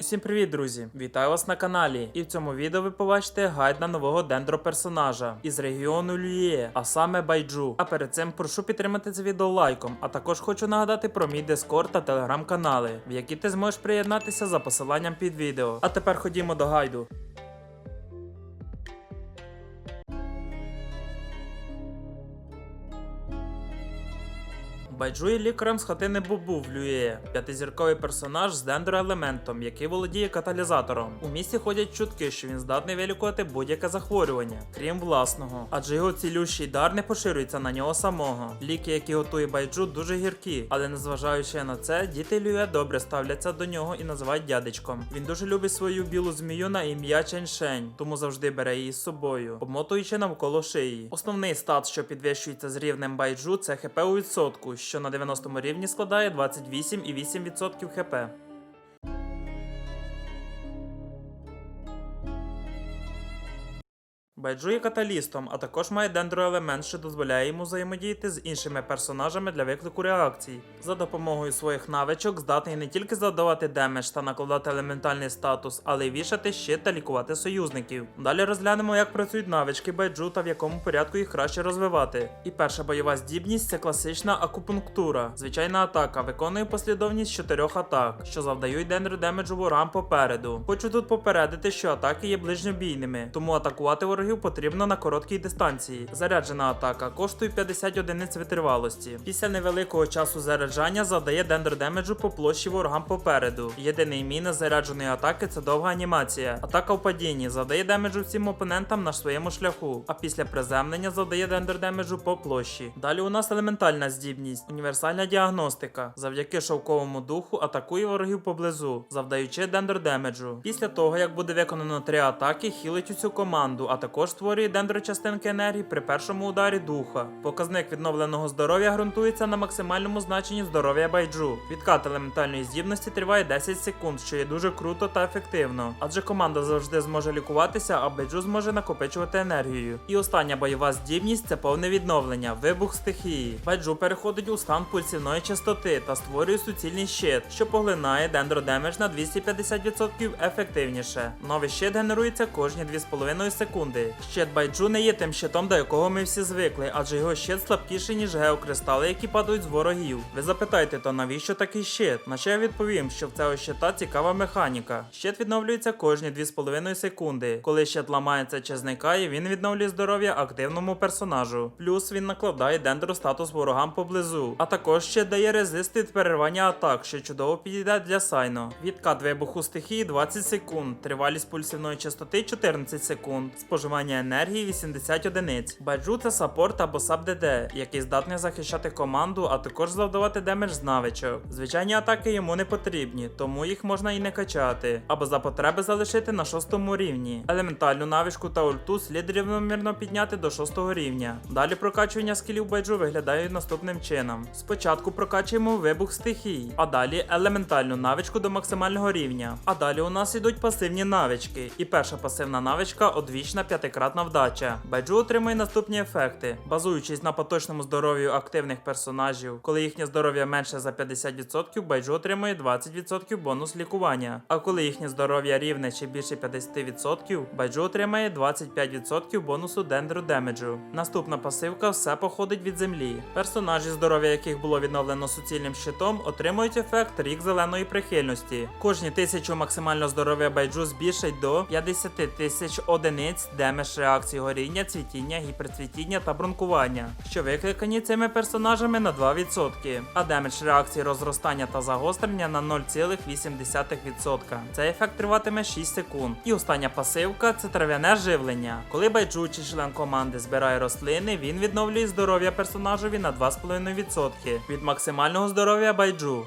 Усім привіт, друзі! Вітаю вас на каналі. І в цьому відео ви побачите гайд на нового дендроперсонажа із регіону Лює, а саме Байджу. А перед цим прошу підтримати це відео лайком. А також хочу нагадати про мій дискорд та телеграм-канали, в які ти зможеш приєднатися за посиланням під відео. А тепер ходімо до гайду. Байджу є лікарем з хатини Бубу в Лює, п'ятизірковий персонаж з дендроелементом, який володіє каталізатором. У місті ходять чутки, що він здатний вилікувати будь-яке захворювання, крім власного, адже його цілющий дар не поширюється на нього самого. Ліки, які готує байджу, дуже гіркі, але незважаючи на це, діти Лює добре ставляться до нього і називають дядечком. Він дуже любить свою білу змію на ім'я Ченшень, тому завжди бере її з собою, обмотуючи навколо шиї. Основний стат, що підвищується з рівнем байджу, це хп у відсотку, що на 90 рівні складає 28,8% хп. Байджу є каталістом, а також має дендроелемент, що дозволяє йому взаємодіяти з іншими персонажами для виклику реакцій. За допомогою своїх навичок здатний не тільки завдавати демедж та накладати елементальний статус, але й вішати щит та лікувати союзників. Далі розглянемо, як працюють навички байджу та в якому порядку їх краще розвивати. І перша бойова здібність це класична акупунктура. Звичайна атака виконує послідовність чотирьох атак, що завдають дендро демеджу ворогам попереду. Хочу тут попередити, що атаки є ближньобійними, тому атакувати ворогів потрібно на короткій дистанції. Заряджена атака коштує 50 одиниць витривалості. Після невеликого часу заряджання завдає дендро демеджу по площі ворогам попереду. Єдиний мінус зарядженої атаки це довга анімація. Атака в падінні завдає демеджу всім опонентам на своєму шляху, а після приземлення завдає дендро демеджу по площі. Далі у нас елементальна здібність, універсальна діагностика. Завдяки шовковому духу атакує ворогів поблизу, завдаючи дендро демеджу. Після того, як буде виконано три атаки, хілить усю команду, а також створює дендрочастинки енергії при першому ударі духа. Показник відновленого здоров'я ґрунтується на максимальному значенні здоров'я байджу. Відкат елементальної здібності триває 10 секунд, що є дуже круто та ефективно. Адже команда завжди зможе лікуватися, а байджу зможе накопичувати енергію. І остання бойова здібність це повне відновлення, вибух стихії. Байджу переходить у стан пульсівної частоти та створює суцільний щит, що поглинає дендродемедж на 250% ефективніше. Новий щит генерується кожні 2,5 секунди. Щит байджу не є тим щитом, до якого ми всі звикли, адже його щит слабкіший, ніж геокристали, які падають з ворогів. Ви запитаєте, то навіщо такий щит? На що я відповім, що в цього щита цікава механіка. Щит відновлюється кожні 2,5 секунди. Коли щит ламається чи зникає, він відновлює здоров'я активному персонажу. Плюс він накладає дендро статус ворогам поблизу. А також ще дає резист від перервання атак, що чудово підійде для сайно. Відкат вибуху стихії 20 секунд, тривалість пульсівної частоти 14 секунд, споживання енергії 80 одиниць. Байджу це саппорт або саб ДД, який здатний захищати команду, а також завдавати демедж з навичок. Звичайні атаки йому не потрібні, тому їх можна і не качати, або за потреби залишити на шостому рівні. Елементальну навичку та ульту слід рівномірно підняти до шостого рівня. Далі прокачування скілів байджу виглядає наступним чином. Спочатку прокачуємо вибух стихій, а далі елементальну навичку до максимального рівня. А далі у нас ідуть пасивні навички. І перша пасивна навичка одвічна п'ятикратна вдача. Байджу отримує наступні ефекти, базуючись на поточному здоров'ю активних персонажів. Коли їхнє здоров'я менше за 50%, байджу отримує 20% бонус лікування. А коли їхнє здоров'я рівне чи більше 50%, байджу отримає 25% бонусу дендру демеджу. Наступна пасивка все походить від землі. Персонажі, здоров'я яких було відновлено суцільним щитом, отримують ефект рік зеленої прихильності. Кожні тисячу максимально здоров'я байджу збільшить до 50 тисяч одиниць демедж реакції горіння, цвітіння, гіперцвітіння та бронкування, що викликані цими персонажами на 2%, а демедж реакції розростання та загострення на 0,8%. Цей ефект триватиме 6 секунд. І остання пасивка це трав'яне живлення. Коли байджу чи член команди збирає рослини, він відновлює здоров'я персонажеві на 2,5% від максимального здоров'я байджу.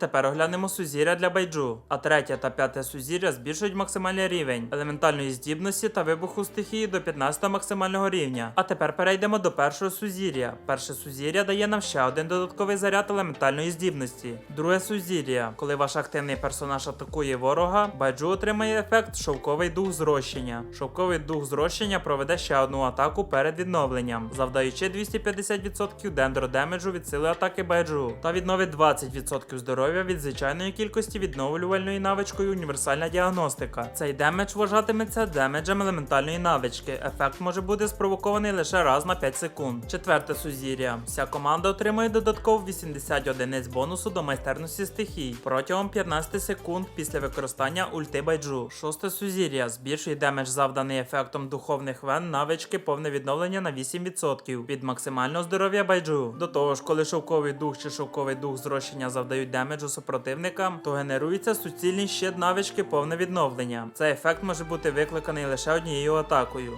Тепер оглянемо сузір'я для байджу. А третє та п'яте сузір'я збільшують максимальний рівень елементальної здібності та вибуху стихії до 15 максимального рівня. А тепер перейдемо до першого сузір'я. Перше сузір'я дає нам ще один додатковий заряд елементальної здібності. Друге сузір'я. Коли ваш активний персонаж атакує ворога, байджу отримає ефект шовковий дух зрощення. Шовковий дух зрощення проведе ще одну атаку перед відновленням, завдаючи 250% дендро демеджу від сили атаки байджу та відновить 20% здоров'я від звичайної кількості відновлювальної навичкою універсальна діагностика. Цей демедж вважатиметься демеджем елементальної навички. Ефект може бути спровокований лише раз на 5 секунд. Четверте сузір'я. Вся команда отримує додатково 80 одиниць бонусу до майстерності стихій протягом 15 секунд після використання ульти байджу. Шосте сузір'я збільшує демедж завданий ефектом духовних вен навички повне відновлення на 8% від максимального здоров'я байджу. До того ж, коли шовковий дух чи шовковий дух зрощення завдають демеджу супротивникам, то генерується суцільний щит навички повне відновлення. Цей ефект може бути викликаний лише однією атакою.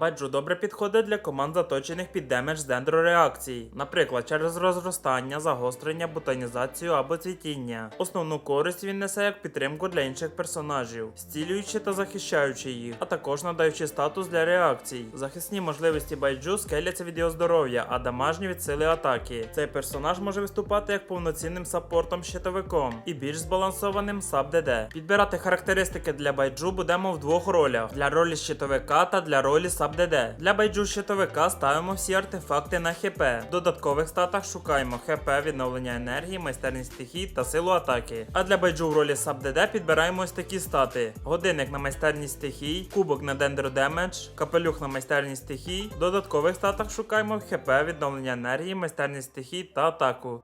Баджу добре підходить для команд заточених під демедж з дендрореакцій, наприклад, через розростання, загострення, бутанізацію або цвітіння. Основну користь він несе як підтримку для інших персонажів, зцілюючи та захищаючи їх, а також надаючи статус для реакцій. Захисні можливості байджу скеляться від його здоров'я, а дамажні від сили атаки. Цей персонаж може виступати як повноцінним саппортом щитовиком і більш збалансованим саб ДД. Підбирати характеристики для байджу будемо в двох ролях: для ролі щитовика та для ролі саб ДД. Для байджу щитовика ставимо всі артефакти на ХП. В додаткових статах шукаємо ХП, відновлення енергії, майстерність стихій та силу атаки. А для байджу в ролі саб ДД підбираємо ось такі стати: годинник на майстерність стихій, кубок на дендро демедж, капелюх на майстерність стихій. В додаткових статах шукаємо ХП, відновлення енергії, майстерність стихій та атаку.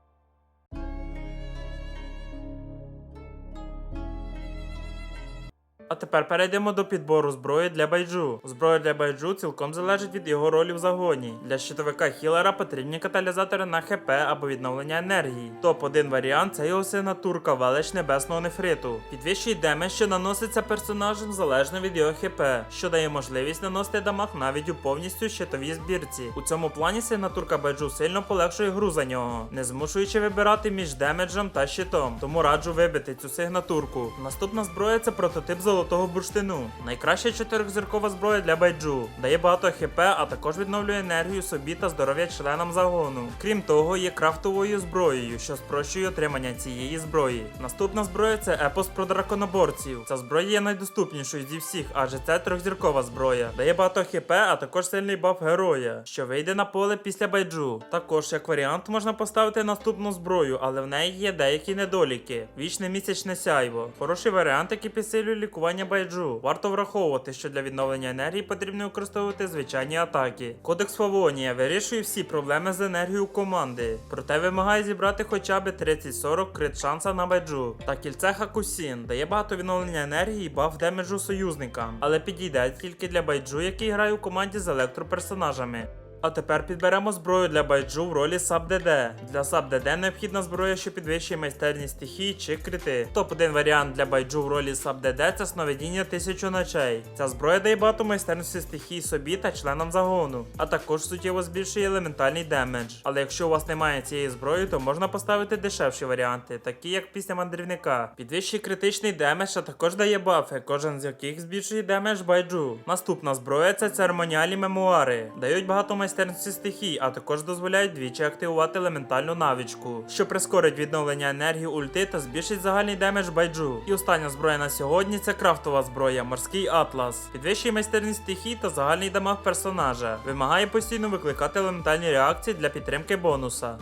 А тепер перейдемо до підбору зброї для байджу. Зброя для байджу цілком залежить від його ролі в загоні. Для щитовика хілера потрібні каталізатори на ХП або відновлення енергії. Топ-1 варіант це його сигнатурка велич небесного нефриту. Підвищує демедж, що наноситься персонажем залежно від його ХП, що дає можливість наносити дамаг навіть у повністю щитовій збірці. У цьому плані сигнатурка байджу сильно полегшує гру за нього, не змушуючи вибирати між демеджем та щитом. Тому раджу вибити цю сигнатурку. Наступна зброя це прототип золотого бурштину. Найкраща чотирьохзіркова зброя для байджу. Дає багато хп, а також відновлює енергію собі та здоров'я членам загону. Крім того, є крафтовою зброєю, що спрощує отримання цієї зброї. Наступна зброя це епос про драконоборців. Ця зброя є найдоступнішою зі всіх, адже це трьохзіркова зброя. Дає багато хп, а також сильний баф героя, що вийде на поле після байджу. Також як варіант можна поставити наступну зброю, але в неї є деякі недоліки. Вічне місячне сяйво. Хороший варіант, який підсилює лікування байджу. Варто враховувати, що для відновлення енергії потрібно використовувати звичайні атаки. Кодекс Фавонія вирішує всі проблеми з енергією команди, проте вимагає зібрати хоча б 30-40 крит шанса на байджу. Та кільце Хакусін дає багато відновлення енергії і баф демеджу союзникам, але підійде тільки для байджу, який грає у команді з електроперсонажами. А тепер підберемо зброю для байджу в ролі саб ДД. Для саб ДД необхідна зброя, що підвищує майстерність стихії чи крити. Топ-1 варіант для байджу в ролі саб ДД це сновидіння тисячу ночей. Ця зброя дає багато майстерності стихій собі та членам загону, а також суттєво збільшує елементальний демедж. Але якщо у вас немає цієї зброї, то можна поставити дешевші варіанти, такі як після мандрівника. Підвищує критичний демедж, а також дає бафи, кожен з яких збільшує демедж байджу. Наступна зброя це церемоніальні мемуари. Дають багато майстерності стихій, а також дозволяють двічі активувати елементальну навичку, що прискорить відновлення енергії ульти та збільшить загальний демедж байджу. І остання зброя на сьогодні це крафтова зброя, морський атлас. Підвищує майстерність стихій та загальний дамаг персонажа. Вимагає постійно викликати елементальні реакції для підтримки бонуса.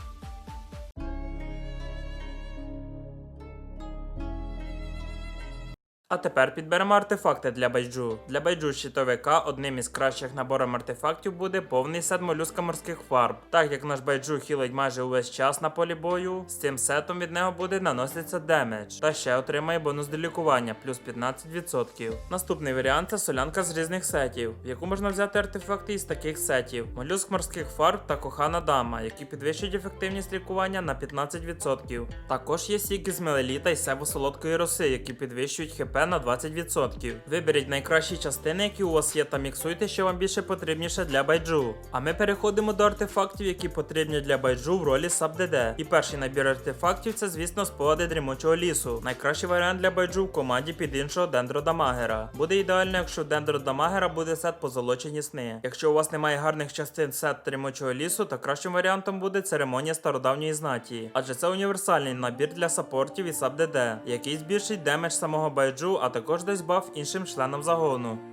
А тепер підберемо артефакти для байджу. Для байджу щитовика одним із кращих наборів артефактів буде повний сет молюска морських фарб. Так як наш байджу хілить майже увесь час на полі бою, з цим сетом від нього буде наноситися демедж. Та ще отримає бонус до лікування плюс 15%. Наступний варіант це солянка з різних сетів, в яку можна взяти артефакти із таких сетів: молюск морських фарб та кохана дама, які підвищують ефективність лікування на 15%. Також є сіки з мелеліта і севу солодкої роси, які підвищують хп на 20%. Виберіть найкращі частини, які у вас є, та міксуйте, що вам більше потрібніше для байджу. А ми переходимо до артефактів, які потрібні для байджу в ролі SubDD. І перший набір артефактів це, звісно, спогади дрімучого лісу. Найкращий варіант для байджу в команді під іншого Дендро Дамагера. Буде ідеально, якщо в Дендро Дамагера буде сет позолочені сни. Якщо у вас немає гарних частин сет дрімучого лісу, то кращим варіантом буде церемонія стародавньої знаті. Адже це універсальний набір для саппортів і SubDD, який збільшить демедж самого байджу, а також дасть баф іншим членам загону.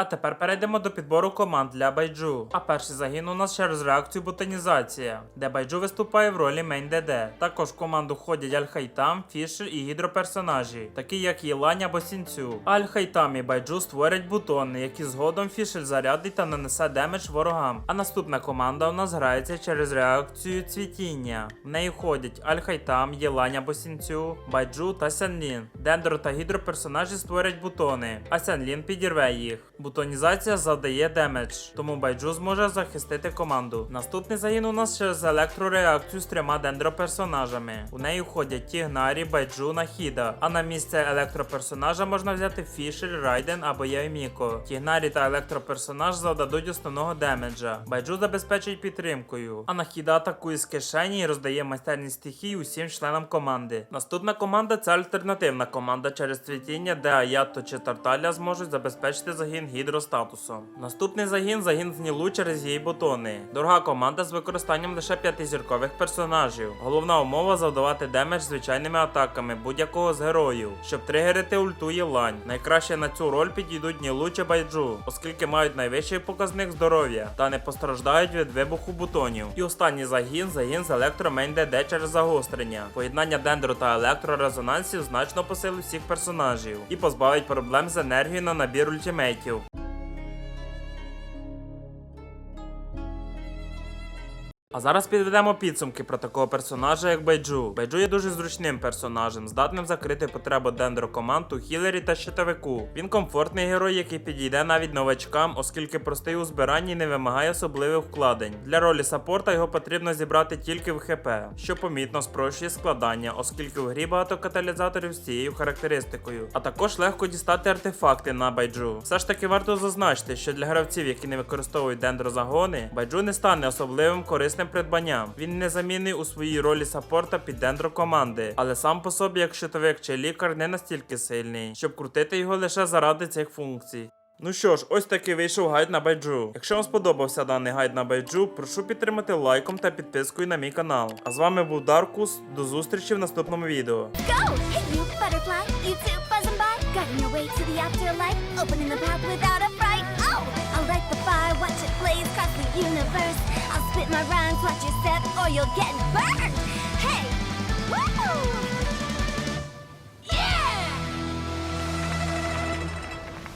А тепер перейдемо до підбору команд для байджу. А перший загін у нас через реакцію ботанізація, де байджу виступає в ролі мейн ДД. Також в команду входять Аль-Хайтам, Фішер і гідроперсонажі, такі як Єлань або Сінцю. Аль-Хайтам і байджу створять бутони, які згодом Фішер зарядить та нанесе демедж ворогам. А наступна команда у нас грається через реакцію цвітіння. В неї входять Аль-Хайтам, Єлань або Сінцю, Байджу та Сянлін. Дендро та гідроперсонажі створять бутони, а Сянлін підірве їх. Бутонізація завдає демедж, тому Байджу зможе захистити команду. Наступний загін у нас через електрореакцію з трьома дендроперсонажами. У неї входять Тігнарі, Байджу, Нахіда. А на місце електроперсонажа можна взяти Фішер, Райден або Яйміко. Тігнарі та електроперсонаж завдадуть основного демеджа. Байджу забезпечить підтримкою. А Нахіда атакує з кишені і роздає майстерність стихій усім членам команди. Наступна команда це альтернативна команда через цвітіння, де Аято чи Тарталя зможуть забезпечити загін гідростатусом. Наступний загін загін Знілу через її бутони. Дорога команда з використанням лише п'ятизіркових персонажів. Головна умова завдавати демедж звичайними атаками будь-якого з героїв, щоб тригерити ульту Єлань. Найкраще на цю роль підійдуть Нілу чи Байджу, оскільки мають найвищий показник здоров'я та не постраждають від вибуху бутонів. І останній загін загін з електромейн ДД через загострення. Поєднання дендро та електрорезонансів значно посилить всіх персонажів і позбавить проблем з енергією на набір ультимейтів. А зараз підведемо підсумки про такого персонажа, як Байджу. Байджу є дуже зручним персонажем, здатним закрити потребу дендро команд у хілері та щитовику. Він комфортний герой, який підійде навіть новачкам, оскільки простий у збиранні не вимагає особливих вкладень. Для ролі саппорта його потрібно зібрати тільки в ХП, що помітно спрощує складання, оскільки в грі багато каталізаторів з цією характеристикою. А також легко дістати артефакти на байджу. Все ж таки варто зазначити, що для гравців, які не використовують дендрозагони, байджу не стане особливим корисним придбанням. Він незамінний у своїй ролі саппорта під дендро команди, але сам по собі, як щитовик чи лікар, не настільки сильний, щоб крутити його лише заради цих функцій. Ну що ж, ось такий вийшов гайд на байджу. Якщо вам сподобався даний гайд на байджу, прошу підтримати лайком та підпискою на мій канал. А з вами був Даркус. До зустрічі в наступному відео. Go! Hey, you light the fire, watch it blaze across the universe. I'll spit my rhymes, watch your step, or you'll get burned. Hey, woo!